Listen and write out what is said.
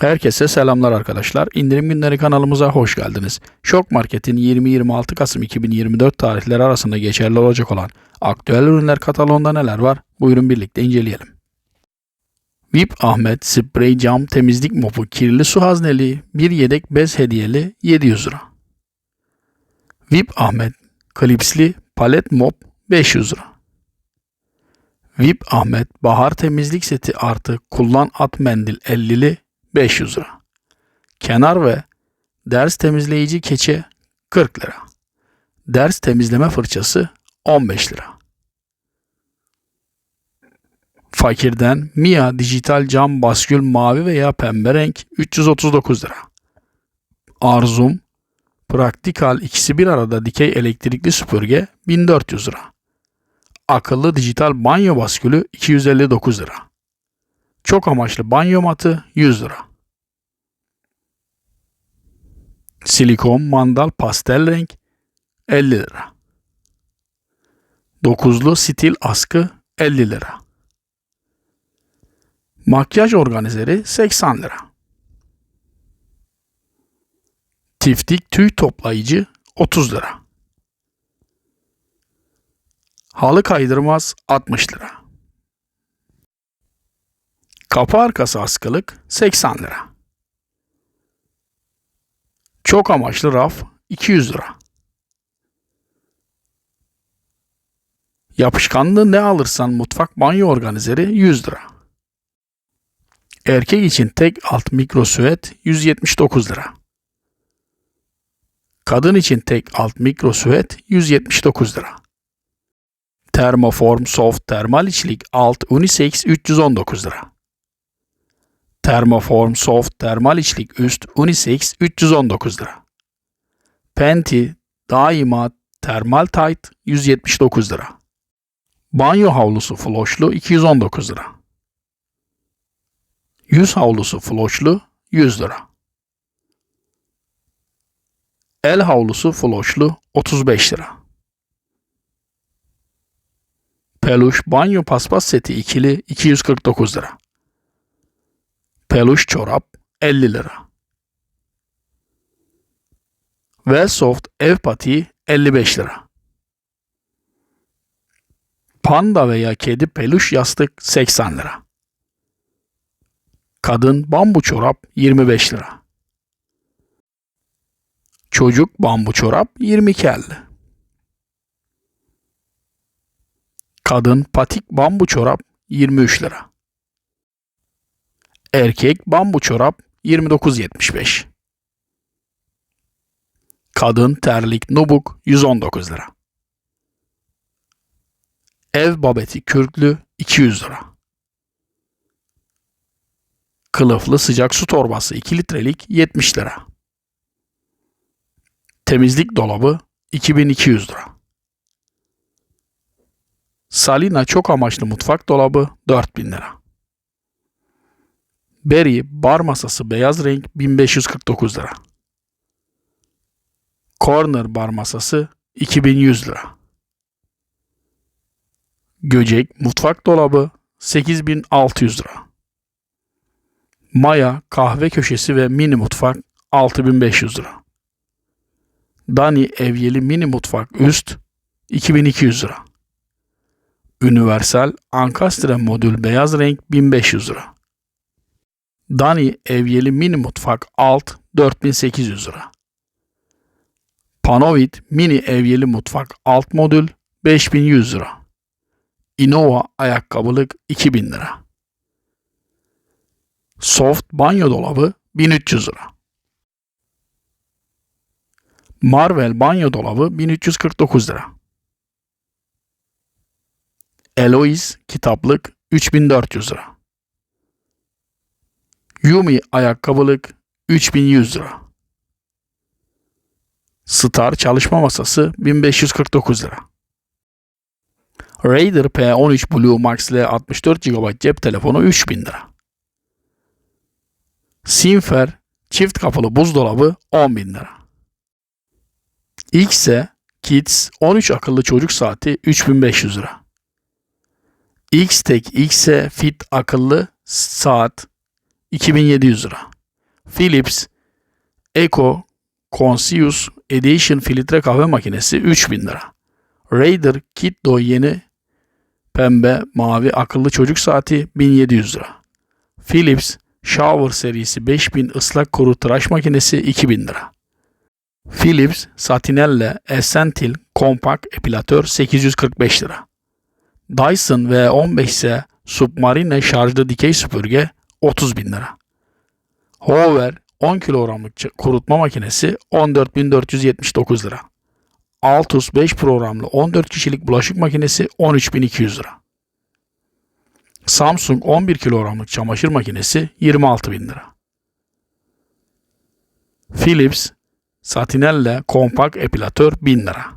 Herkese selamlar arkadaşlar. İndirim günleri kanalımıza hoş geldiniz. Şok Market'in 20-26 Kasım 2024 tarihleri arasında geçerli olacak olan aktüel ürünler kataloğunda neler var? Buyurun birlikte inceleyelim. VIP Ahmet sprey cam temizlik mopu kirli su hazneli bir yedek bez hediyeli 700 lira. VIP Ahmet klipsli palet mop 500 lira. VIP Ahmet bahar temizlik seti artı kullan at mendil 50'li 500 lira. Kenar ve ders temizleyici keçe 40 lira. Ders temizleme fırçası 15 lira. Fakirden Mia dijital cam baskül mavi veya pembe renk 339 lira. Arzum Praktikal ikisi bir arada dikey elektrikli süpürge 1400 lira. Akıllı dijital banyo baskülü 259 lira. Çok amaçlı banyo matı 100 lira. Silikon mandal pastel renk 50 lira. Dokuzlu stil askı 50 lira. Makyaj organizeri 80 lira. Tiftik tüy toplayıcı 30 lira. Halı kaydırmaz 60 lira. Kapı arkası askılık 80 lira. Çok amaçlı raf 200 lira. Yapışkanlı ne alırsan mutfak banyo organizeri 100 lira. Erkek için tek alt mikro süet 179 lira. Kadın için tek alt mikro süet 179 lira. Termoform soft termal içlik alt unisex 319 lira. Termoform soft termal içlik üst unisex 319 lira. Penti daima termal tight 179 lira. Banyo havlusu floşlu 219 lira. Yüz havlusu floşlu 100 lira. El havlusu floşlu 35 lira. Peluş banyo paspas seti ikili 249 lira. Peluş çorap 50 lira. Ve soft ev patiği 55 lira. Panda veya kedi peluş yastık 80 lira. Kadın bambu çorap 25 lira. Çocuk bambu çorap 22.50. Kadın patik bambu çorap 23 lira. Erkek bambu çorap 29.75. Kadın terlik nubuk 119 lira. Ev babeti kürklü 200 lira. Kılıflı sıcak su torbası 2 litrelik 70 lira. Temizlik dolabı 2200 lira. Salina çok amaçlı mutfak dolabı 4000 lira. Berry bar masası beyaz renk 1549 lira. Corner bar masası 2100 lira. Göcek mutfak dolabı 8600 lira. Maya kahve köşesi ve mini mutfak 6500 lira. Dani evyeli mini mutfak üst 2200 lira. Universal Ankastre modül beyaz renk 1500 lira. Dani evyeli mini mutfak alt 4800 lira. Panovit mini evyeli mutfak alt modül 5100 lira. Innova ayakkabılık 2000 lira. Soft banyo dolabı 1300 lira. Marvel banyo dolabı 1349 lira. Eloise kitaplık 3400 lira. Yumi ayakkabılık 3100 lira. Star çalışma masası 1549 lira. Raider P13 Blue Max ile 64 GB cep telefonu 3000 lira. Simfer çift kapılı buzdolabı 10.000 lira. X'e Kids 13 akıllı çocuk saati 3500 lira. X-Tek X'e Fit akıllı saat 2700 lira. Philips Eco Conscious Edition filtre kahve makinesi 3000 lira. Raider Kiddo yeni pembe mavi akıllı çocuk saati 1700 lira. Philips Shower serisi 5000 ıslak kuru tıraş makinesi 2000 lira. Philips Satinelle Essentil kompakt epilatör 845 lira. Dyson V15 ise Submarine şarjlı dikey süpürge 30 bin lira. Hover 10 kilogramlık kurutma makinesi 14.479 lira. Altus 5 programlı 14 kişilik bulaşık makinesi 13.200 lira. Samsung 11 kilogramlık çamaşır makinesi 26.000 lira. Philips Satinelle kompakt epilatör 1000 lira.